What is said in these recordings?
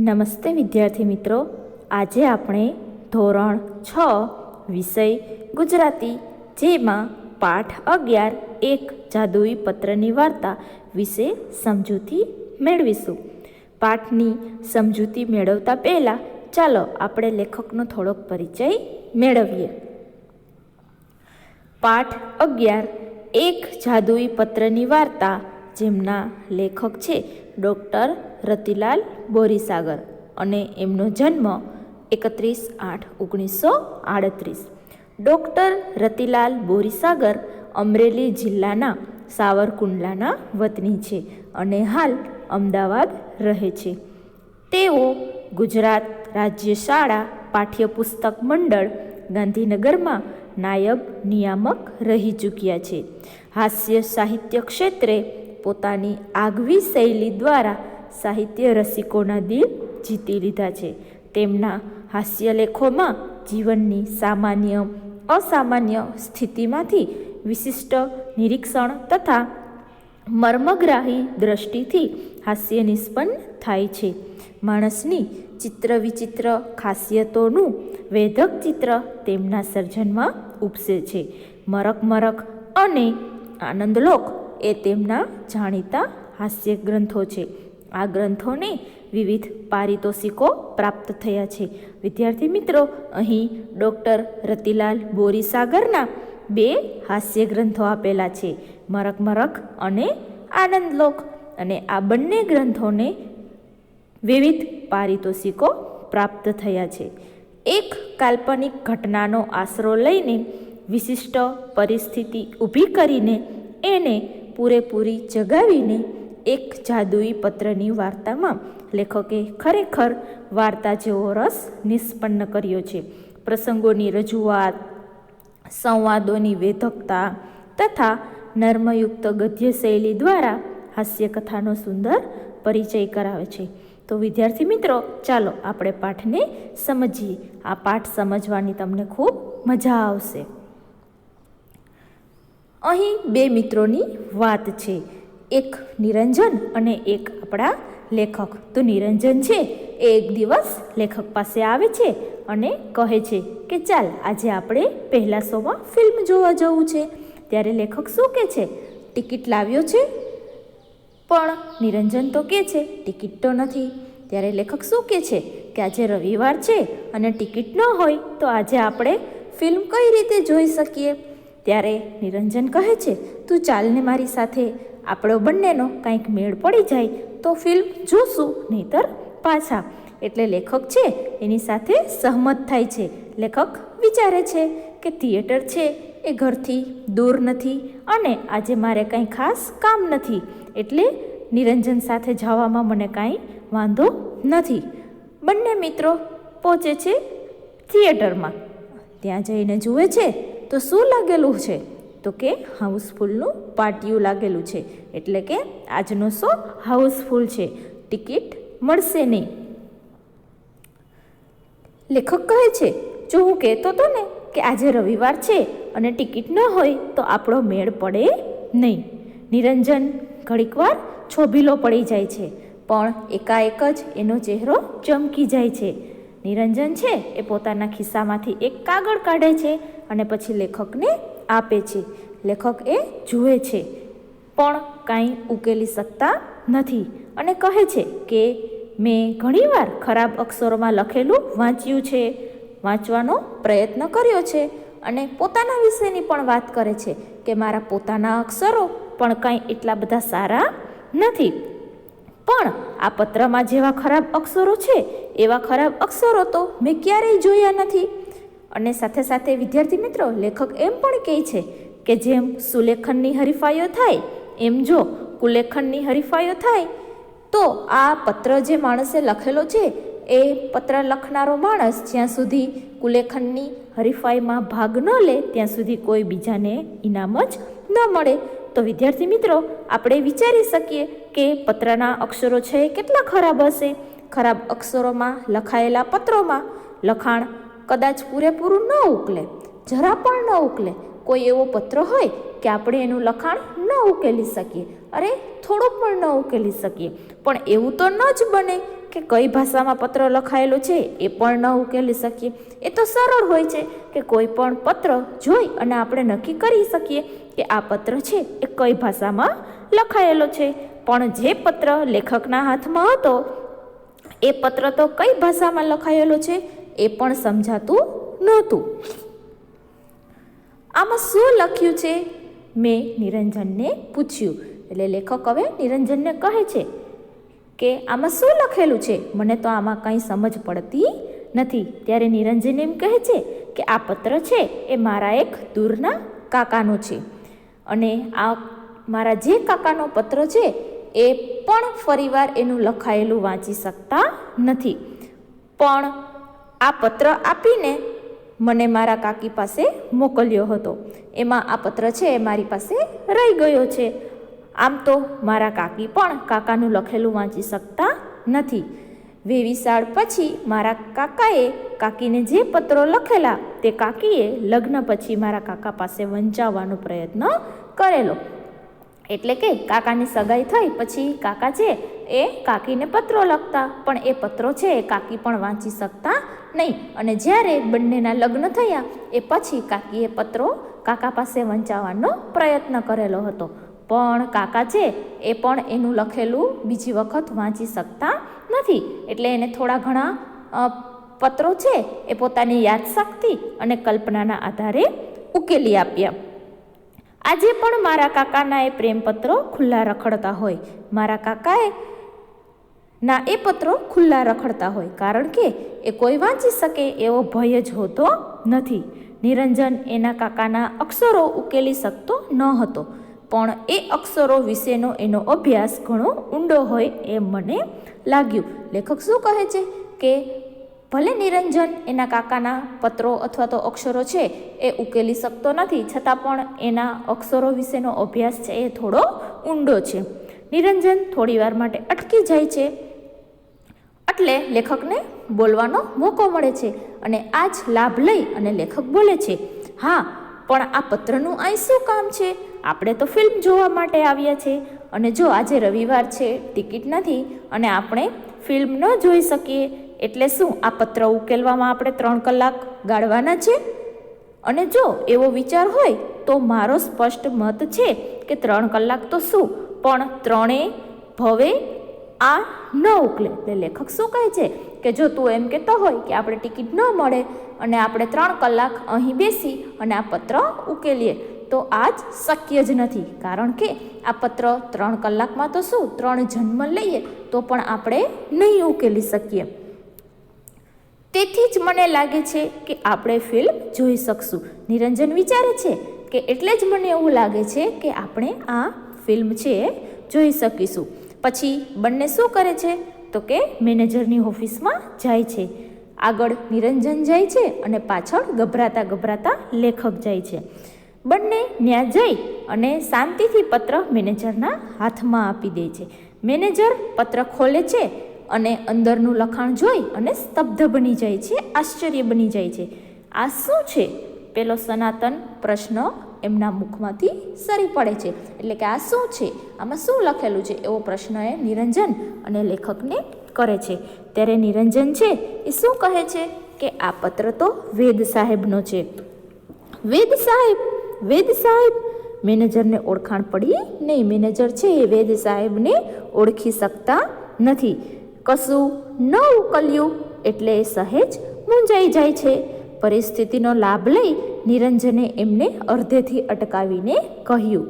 નમસ્તે વિદ્યાર્થી મિત્રો. આજે આપણે ધોરણ છ, વિષય ગુજરાતી, જેમાં પાઠ અગિયાર એક જાદુઈ પત્રની વાર્તા વિશે સમજૂતી મેળવીશું. પાઠની સમજૂતી મેળવતા પહેલાં ચાલો આપણે લેખકનો થોડોક પરિચય મેળવીએ. પાઠ અગિયાર એક જાદુઈ પત્રની વાર્તા જેમના લેખક છે ડૉક્ટર રતિલાલ બોરીસાગર અને એમનો જન્મ એકત્રીસ આઠ ઓગણીસો આડત્રીસ. ડૉક્ટર રતિલાલ બોરીસાગર અમરેલી જિલ્લાના સાવરકુંડલાના વતની છે અને હાલ અમદાવાદ રહે છે. તેઓ ગુજરાત રાજ્ય શાળા પાઠ્યપુસ્તક મંડળ ગાંધીનગરમાં નાયબ નિયામક રહી ચૂક્યા છે. હાસ્ય સાહિત્ય ક્ષેત્રે પોતાની આગવી શૈલી દ્વારા સાહિત્ય રસિકોના દિલ જીતી લીધા છે. તેમના હાસ્યલેખોમાં જીવનની સામાન્ય, અસામાન્ય સ્થિતિમાંથી વિશિષ્ટ નિરીક્ષણ તથા મર્મગ્રાહી દ્રષ્ટિથી હાસ્ય નિષ્પન્ન થાય છે. માણસની ચિત્ર વિચિત્ર ખાસિયતોનું વેધક ચિત્ર તેમના સર્જનમાં ઉપસે છે. મરક મરક અને આનંદલોક એ તેમના જાણીતા હાસ્ય ગ્રંથો છે. આ ગ્રંથોને વિવિધ પારિતોષિકો પ્રાપ્ત થયા છે. વિદ્યાર્થી મિત્રો, અહીં ડૉક્ટર રતિલાલ બોરીસાગરના બે હાસ્ય ગ્રંથો આપેલા છે. મરક મરક અને આનંદલોક અને આ બંને ગ્રંથોને વિવિધ પારિતોષિકો પ્રાપ્ત થયા છે. એક કાલ્પનિક ઘટનાનો આશરો લઈને વિશિષ્ટ પરિસ્થિતિ ઊભી કરીને એને પૂરેપૂરી જગાવીને એક જાદુઈ પત્રની વાર્તામાં લેખકે ખરેખર વાર્તા જેવો રસ નિષ્પન્ન કર્યો છે. પ્રસંગોની રજૂઆત, સંવાદોની વેધકતા તથા નર્મયુક્ત ગદ્ય શૈલી દ્વારા હાસ્યકથાનો સુંદર પરિચય કરાવે છે. તો વિદ્યાર્થી મિત્રો, ચાલો આપણે પાઠને સમજીએ. આ પાઠ સમજવાની તમને ખૂબ મજા આવશે. અહીં બે મિત્રોની વાત છે. એક નિરંજન અને એક આપણા લેખક. તો નિરંજન છે, એ એક દિવસ લેખક પાસે આવે છે અને કહે છે કે ચાલ, આજે આપણે પહેલા શોમાં ફિલ્મ જોવા જવું છે. ત્યારે લેખક શું કહે છે? ટિકિટ લાવ્યો છે? પણ નિરંજન તો કહે છે, ટિકિટ તો નથી. ત્યારે લેખક શું કહે છે? કે આજે રવિવાર છે અને ટિકિટ ન હોય તો આજે આપણે ફિલ્મ કઈ રીતે જોઈ શકીએ? ત્યારે નિરંજન કહે છે, તું ચાલને મારી સાથે આપણો બંનેનો કંઈક મેળ પડી જાય તો ફિલ્મ જોશું, નહીતર પાછા. એટલે લેખક છે, એની સાથે સહમત થાય છે. લેખક વિચારે છે કે થિયેટર છે, એ ઘરથી દૂર નથી અને આજે મારે કંઈ ખાસ કામ નથી. એટલે નિરંજન સાથે જવામાં મને કાંઈ વાંધો નથી. બંને મિત્રો પહોંચે છે થિયેટરમાં ત્યાં જઈને જુએ છે, તો શું લાગેલું છે? તો કે હાઉસફુલનું પાટિયું લાગેલું છે. એટલે કે આજનો શો હાઉસફુલ છે. ટિકિટ મળશે નહીં. લેખક કહે છે, જો હું કહેતો હતો ને કે આજે રવિવાર છે અને ટિકિટ ન હોય તો આપણો મેળ પડે નહીં. નિરંજન ઘડીકવાર છોભીલો પડી જાય છે, પણ એકાએક જ એનો ચહેરો ચમકી જાય છે. નિરંજન છે એ પોતાના ખિસ્સામાંથી એક કાગળ કાઢે છે અને પછી લેખકને આપે છે. લેખક એ જુએ છે, પણ કાંઈ ઉકેલી શકતા નથી અને કહે છે કે, મેં ઘણીવાર ખરાબ અક્ષરોમાં લખેલું વાંચ્યું છે, વાંચવાનો પ્રયત્ન કર્યો છે અને પોતાના વિશેની પણ વાત કરે છે કે મારા પોતાના અક્ષરો પણ કાંઈ એટલા બધા સારા નથી. પણ આ પત્રમાં જેવા ખરાબ અક્ષરો છે, એવા ખરાબ અક્ષરો તો મેં ક્યારેય જોયા નથી. અને સાથે સાથે વિદ્યાર્થી મિત્રો, લેખક એમ પણ કહે છે કે જેમ સુલેખનની હરીફાઈઓ થાય, એમ જો કુલેખનની હરીફાઈઓ થાય, તો આ પત્ર જે માણસે લખેલો છે, એ પત્ર લખનારો માણસ જ્યાં સુધી કુલેખનની હરીફાઈમાં ભાગ ન લે, ત્યાં સુધી કોઈ બીજાને ઇનામ જ ન મળે. તો વિદ્યાર્થી મિત્રો, આપણે વિચારી શકીએ કે પત્રના અક્ષરો છે કેટલા ખરાબ હશે? ખરાબ અક્ષરોમાં લખાયેલા પત્રોમાં લખાણ કદાચ પૂરેપૂરું ન ઉકલે, જરા પણ ન ઉકલે. કોઈ એવો પત્ર હોય કે આપણે એનું લખાણ ન ઉકેલી શકીએ, અરે થોડું પણ ન ઉકેલી શકીએ. પણ એવું તો ન જ બને કે કઈ ભાષામાં પત્ર લખાયેલો છે એ પણ ન ઉકેલી શકીએ. એ તો સરળ હોય છે કે કોઈ પણ પત્ર જોઈ અને આપણે નક્કી કરી શકીએ કે આ પત્ર છે એ કઈ ભાષામાં લખાયેલો છે. પણ જે પત્ર લેખકના હાથમાં હતો, એ પત્ર તો કઈ ભાષામાં લખાયેલો છે? એ પણ સમજાતું નહોતું. આમાં શું લખ્યું છે? મેં નિરંજનને પૂછ્યું. એટલે લેખક હવે નિરંજનને કહે છે કે આમાં શું લખેલું છે? મને તો આમાં કંઈ સમજ પડતી નથી. ત્યારે નિરંજન એમ કહે છે કે આ પત્ર છે એ મારા એક દૂરના કાકાનો છે. અને આ મારા જે કાકાનો પત્ર છે એ પણ ફરીવાર એનું લખાયેલું વાંચી શકતા નથી. પણ આ પત્ર આપીને મને મારા કાકી પાસે મોકલ્યો હતો. એમાં આ પત્ર છે એ મારી પાસે રહી ગયો છે. આમ તો મારા કાકી પણ કાકાનું લખેલું વાંચી શકતા નથી. વેવિશાળ પછી મારા કાકાએ કાકીને જે પત્રો લખેલા તે કાકીએ લગ્ન પછી મારા કાકા પાસે વંચાવવાનો પ્રયત્ન કરેલો. એટલે કે કાકાની સગાઈ થઈ, પછી કાકા છે એ કાકીને પત્રો લખતા. પણ એ પત્રો છે એ કાકી પણ વાંચી શકતા નહીં. અને જ્યારે બંનેના લગ્ન થયા, એ પછી કાકીએ પત્રો કાકા પાસે વંચાવવાનો પ્રયત્ન કરેલો હતો. પણ કાકા છે એ પણ એનું લખેલું બીજી વખત વાંચી શકતા નથી. એટલે એને થોડા ઘણા પત્રો છે એ પોતાની યાદશક્તિ અને કલ્પનાના આધારે ઉકેલી આપ્યા. આજે પણ મારા કાકાના એ પ્રેમપત્રો ખુલ્લા રખડતા હોય. મારા કાકાએ ના, એ પત્રો ખુલ્લા રખડતા હોય. કારણ કે એ કોઈ વાંચી શકે એવો ભય જ હોતો નથી. નિરંજન એના કાકાના અક્ષરો ઉકેલી શકતો ન હતો. પણ એ અક્ષરો વિશેનો એનો અભ્યાસ ઘણો ઊંડો હોય એમ મને લાગ્યું. લેખક શું કહે છે? કે ભલે નિરંજન એના કાકાના પત્રો અથવા તો અક્ષરો છે, એ ઉકેલી શકતો નથી, છતાં પણ એના અક્ષરો વિશેનો અભ્યાસ છે, એ થોડો ઊંડો છે. નિરંજન થોડીવાર માટે અટકી જાય છે, એટલે લેખકને બોલવાનો મોકો મળે છે અને આ જ લાભ લઈ અને લેખક બોલે છે, હા, પણ આ પત્રનું અહીં શું કામ છે? આપણે તો ફિલ્મ જોવા માટે આવ્યા છે અને જો આજે રવિવાર છે, ટિકિટ નથી અને આપણે ફિલ્મ ન જોઈ શકીએ એટલે શું? આ પત્ર ઉકેલવામાં આપણે ત્રણ કલાક ગાળવાના છે? અને જો એવો વિચાર હોય, તો મારો સ્પષ્ટ મત છે કે ત્રણ કલાક તો શું? પણ ત્રણે ભવે, આ ન ઉકલે. એટલે લેખક શું કહે છે? કે જો તું એમ કહેતો હોય કે આપણે ટિકિટ ન મળે અને આપણે ત્રણ કલાક અહીં બેસી અને આ પત્ર ઉકેલીએ, તો આ જ શક્ય જ નથી. કારણ કે આ પત્ર ત્રણ કલાકમાં તો શું? ત્રણ જન્મ લઈએ, તો પણ આપણે નહીં ઉકેલી શકીએ. તેથી જ મને લાગે છે કે આપણે ફિલ્મ જોઈ શકશું. નિરંજન વિચારે છે કે એટલે જ મને એવું લાગે છે કે આપણે આ ફિલ્મ છે એ જોઈ શકીશું. પછી બંને શું કરે છે? તો કે મેનેજરની ઓફિસમાં જાય છે. આગળ નિરંજન જાય છે અને પાછળ ગભરાતા ગભરાતા લેખક જાય છે. બંને ત્યાં જઈ અને શાંતિથી પત્ર મેનેજરના હાથમાં આપી દે છે. મેનેજર પત્ર ખોલે છે અને અંદરનું લખાણ જોઈ અને સ્તબ્ધ બની જાય છે, આશ્ચર્ય બની જાય છે. આ શું છે? પેલો સનાતન પ્રશ્ન એમના મુખમાંથી સરી પડે છે. એટલે કે આ શું છે? આમાં શું લખેલું છે? એવો પ્રશ્ન એ નિરંજન અને લેખકને કરે છે. ત્યારે નિરંજન છે એ શું કહે છે? કે આ પત્ર તો વેદ સાહેબનો છે. વેદ સાહેબ વેદ સાહેબ, મેનેજરને ઓળખાણ પડી? નહીં, મેનેજર છે એ વેદ સાહેબને ઓળખી શકતા નથી. કશું ન ઉકલ્યું એટલે એ સહેજ મૂંઝાઈ જાય છે. પરિસ્થિતિનો લાભ લઈ નિરંજને એમને અર્ધેથી અટકાવીને કહ્યું,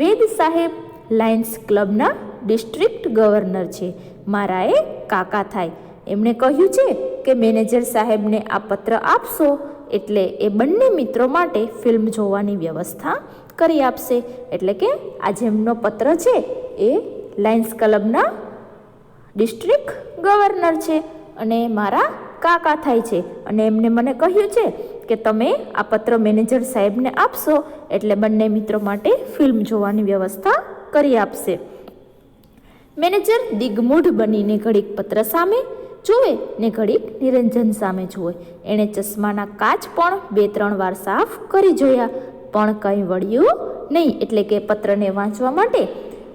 વેદ સાહેબ, લાયન્સ ક્લબના ડિસ્ટ્રિક્ટ ગવર્નર છે. મારા એ કાકા થાય. એમણે કહ્યું છે કે મેનેજર સાહેબને આ પત્ર આપશો એટલે એ બંને મિત્રો માટે ફિલ્મ જોવાની વ્યવસ્થા કરી આપશે. એટલે કે આ જેમનો પત્ર છે એ લાયન્સ ક્લબના ડિસ્ટ્રિક્ટ ગવર્નર છે અને મારા કાકા થાય છે. અને એમને મને કહ્યું છે કે તમે આ પત્ર મેનેજર સાહેબને આપશો એટલે બંને મિત્રો માટે ફિલ્મ જોવાની વ્યવસ્થા કરી આપશે. મેનેજર દિગ્મૂઢ બનીને ઘડીક પત્ર સામે જુએ ને ઘડીક નિરંજન સામે જુએ. એણે ચશ્માના કાચ પણ બે ત્રણ વાર સાફ કરી જોયા, પણ કંઈ વળ્યું નહીં એટલે કે પત્રને વાંચવા માટે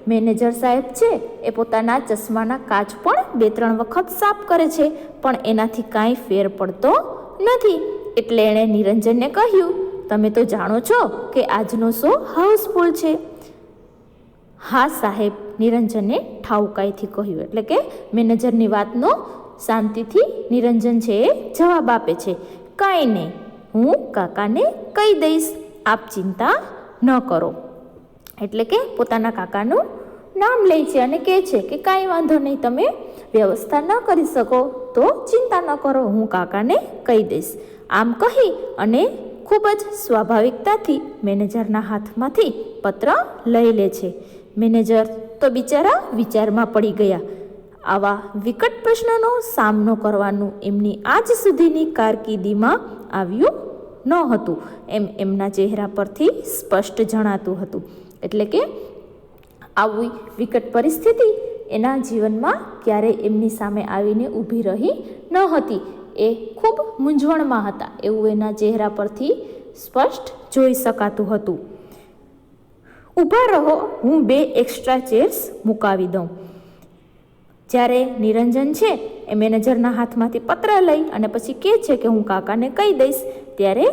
મેનેજર સાહેબ છે, એ પોતાના ચશ્માના કાચ પણ બે ત્રણ વખત સાફ કરે છે, પણ એનાથી કાંઈ ફેર પડતો નથી. એટલે એણે નિરંજનને કહ્યું, તમે તો જાણો છો કે આજનો શો હાઉસફુલ છે. હા સાહેબ, નિરંજને ઠાઉકાઈથી કહ્યું. એટલે કે મેનેજરની વાતનો શાંતિથી નિરંજન છે એ જવાબ આપે છે. કાંઈ નહીં, હું કાકાને કહી દઈશ, આપ ચિંતા ન કરો. એટલે કે પોતાના કાકાનું નામ લે છે અને કહે છે કે કાંઈ વાંધો નહીં, તમે વ્યવસ્થા ન કરી શકો, તો ચિંતા ન કરો, હું કાકાને કહી દઈશ. આમ કહી અને ખૂબ જ સ્વાભાવિકતાથી મેનેજરના હાથમાંથી પત્ર લઈ લે છે. મેનેજર તો બિચારા વિચારમાં પડી ગયા. આવા વિકટ પ્રશ્નનો સામનો કરવાનું એમની આજ સુધીની કારકિર્દીમાં આવ્યું ન હતું. એમ એમના ચહેરા પરથી સ્પષ્ટ જણાતું હતું. એટલે કે આવી વિકટ પરિસ્થિતિ એના જીવનમાં ક્યારેય એમની સામે આવીને ઊભી રહી ન હતી. એ ખૂબ મૂંઝવણમાં હતા. એવું એના ચહેરા પરથી સ્પષ્ટ જોઈ શકાતું હતું. ઊભા રહો, હું બે એક્સ્ટ્રા ચેર્સ મુકાવી દઉં. જ્યારે નિરંજન છે, એ મેનેજરના હાથમાંથી પત્ર લઈ અને પછી કહે છે કે હું કાકાને કહી દઈશ. ત્યારે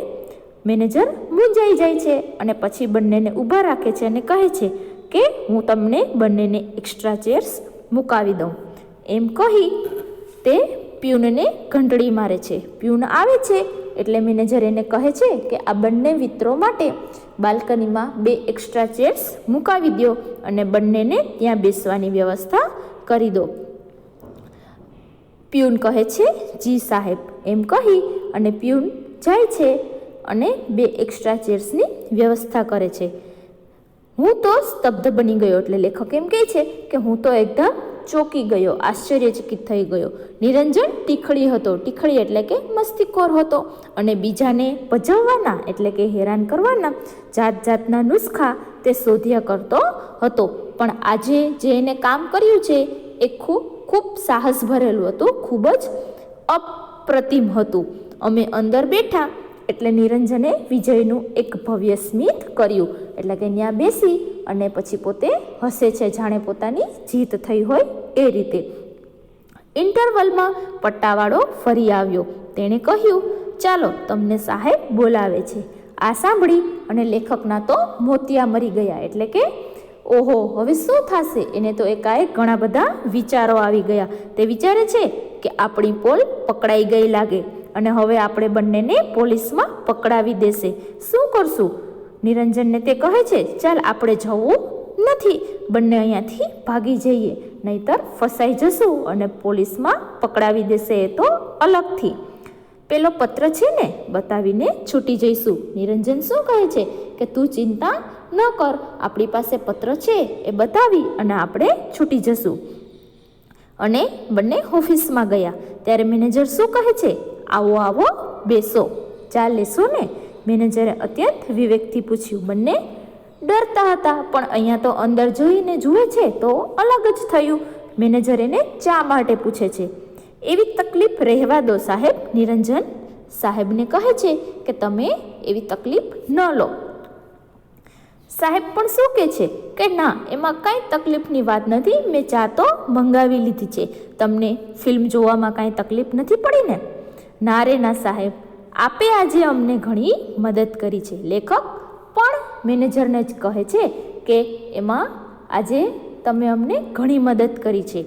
મેનેજર મૂંઝાઈ જાય છે અને પછી બંનેને ઊભા રાખે છે અને કહે છે કે હું તમને બંનેને એક્સ્ટ્રા ચેર્સ મુકાવી દઉં. એમ કહી તે પ્યુનને ઘંટડી મારે છે. પ્યુન આવે છે એટલે મેનેજર એને કહે છે કે આ બંને મિત્રો માટે બાલ્કનીમાં બે એક્સ્ટ્રા ચેર્સ મુકાવી દો અને બંનેને ત્યાં બેસવાની વ્યવસ્થા કરી દો. પ્યુન કહે છે, જી સાહેબ. એમ કહી અને પ્યુન જાય છે અને બે એક્સ્ટ્રા ચેર્સની વ્યવસ્થા કરે છે. હું તો સ્તબ્ધ બની ગયો એટલે લેખક એમ કહે છે કે હું તો એકદમ ચોંકી ગયો, આશ્ચર્યચકિત થઈ ગયો. નિરંજન ટીખળી હતો, ટીખળી એટલે કે મસ્તીખોર હતો અને બીજાને ભજવવાના એટલે કે હેરાન કરવાના જાત જાતના નુસ્ખા તે શોધ્યા કરતો હતો. પણ આજે જે એને કામ કર્યું છે એ ખૂબ ખૂબ સાહસ ભરેલું હતું, ખૂબ જ અપ્રતિમ હતું. અમે અંદર બેઠા એટલે નિરંજને વિજયનું એક ભવ્ય સ્મિત કર્યું. એટલે કે ત્યાં બેસી અને પછી પોતે હસે છે, જાણે પોતાની જીત થઈ હોય એ રીતે. ઇન્ટરવલમાં પટ્ટાવાળો ફરી આવ્યો. તેણે કહ્યું, ચાલો, તમને સાહેબ બોલાવે છે. આ સાંભળી અને લેખકના તો મોતિયા મરી ગયા. એટલે કે, ઓહો, હવે શું થશે? એને તો એકાએક ઘણા બધા વિચારો આવી ગયા. તે વિચારે છે કે આપણી પોલ પકડાઈ ગઈ લાગે. અને હવે આપણે બંનેને પોલીસમાં પકડાવી દેશે. શું કરશું? નિરંજનને તે કહે છે, ચાલ, આપણે જવું નથી. બંને અહીંયાથી ભાગી જઈએ. નહીતર ફસાઈ જશું અને પોલીસમાં પકડાવી દેશે એ તો અલગથી. પેલો પત્ર છે ને, બતાવીને છૂટી જઈશું. નિરંજન શું કહે છે? કે તું ચિંતા ન કર. આપણી પાસે પત્ર છે, એ બતાવી અને આપણે છૂટી જશું. અને બંને ઓફિસમાં ગયા. ત્યારે મેનેજર શું કહે છે? આવો આવો, બેસો. ચા લેશો ને? મેનેજરે અત્યંત વિવેકથી પૂછ્યું, બંને? ડરતા હતા, પણ અહીંયા તો અંદર જોઈને જુએ છે તો અલગ જ થયું. મેનેજર એને ચા માટે પૂછે છે, એવી તકલીફ રહેવા દો સાહેબ? નિરંજન સાહેબને કહે છે કે, તમે એવી તકલીફ ન લો. સાહેબ પણ શું કહે છે? કે ના, એમાં કાંઈ તકલીફની વાત નથી. મેં ચા તો મંગાવી લીધી છે. તમને ફિલ્મ જોવામાં કાંઈ તકલીફ નથી પડી ને? ના રે ના સાહેબ, આપે આજે અમને ઘણી મદદ કરી છે. લેખક પણ મેનેજરને જ કહે છે કે, એમાં, આજે તમે અમને ઘણી મદદ કરી છે.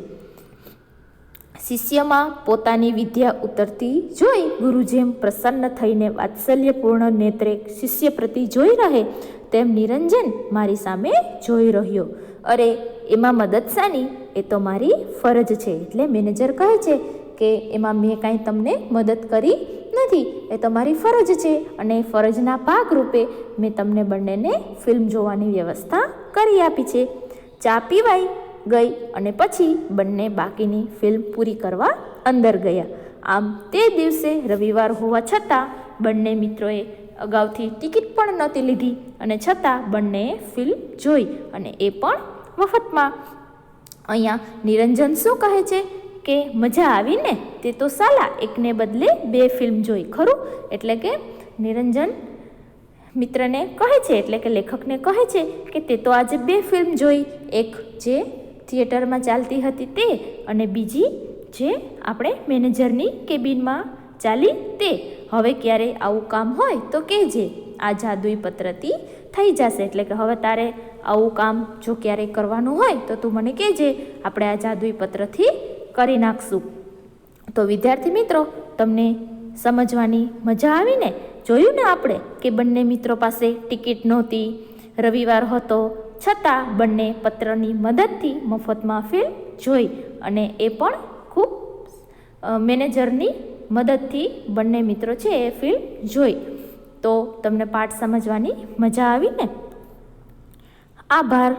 શિષ્યમાં પોતાની વિદ્યા ઉતરતી જોઈ ગુરુ જેમ પ્રસન્ન થઈને વાત્સલ્યપૂર્ણ નેત્રે શિષ્ય પ્રતિ જોઈ રહે, તેમ નિરંજન મારી સામે જોઈ રહ્યો. અરે, એમાં મદદ સાની એ તો મારી ફરજ છે, એટલે મેનેજર કહે છે કે એમાં મેં કાંઈ તમને મદદ કરી નથી. એ તમારી ફરજ છે અને એ ફરજના ભાગરૂપે મેં તમને બંનેને ફિલ્મ જોવાની વ્યવસ્થા કરી આપી છે. ચા પીવાઈ ગઈ અને પછી બંને બાકીની ફિલ્મ પૂરી કરવા અંદર ગયા. આમ તે દિવસે રવિવાર હોવા છતાં બંને મિત્રોએ અગાઉથી ટિકિટ પણ નહોતી લીધી અને છતાં બંનેએ ફિલ્મ જોઈ અને એ પણ મફતમાં અહીંયા નિરંજન શું કહે છે? કે મજા આવી ને તે તો સાલા એકને બદલે બે ફિલ્મ જોઈ, ખરું? એટલે કે નિરંજન મિત્રને કહે છે, એટલે કે લેખકને કહે છે કે તે તો આજે બે ફિલ્મ જોઈ, એક જે થિયેટરમાં ચાલતી હતી તે અને બીજી જે આપણે મેનેજરની કેબિનમાં ચાલી તે. હવે ક્યારે આવું કામ હોય તો કહેજે આ જાદુઈ પત્રથી થઈ જશે. એટલે કે હવે તારે આવું કામ જો ક્યારેય કરવાનું હોય તો તું મને કહેજે, આપણે આ જાદુઈ પત્રથી કરી નાખશું. તો વિદ્યાર્થી મિત્રો, તમને સમજવાની મજા આવીને જોયું ને આપણે કે બંને મિત્રો પાસે ટિકિટ નહોતી. રવિવાર હતો, છતાં બંને પત્રની મદદથી મફતમાં ફિલ્મ જોઈ અને એ પણ ખૂબ મેનેજરની મદદથી બંને મિત્રો છે એ ફિલ્મ જોઈ. તો તમને પાઠ સમજવાની મજા આવીને. આભાર.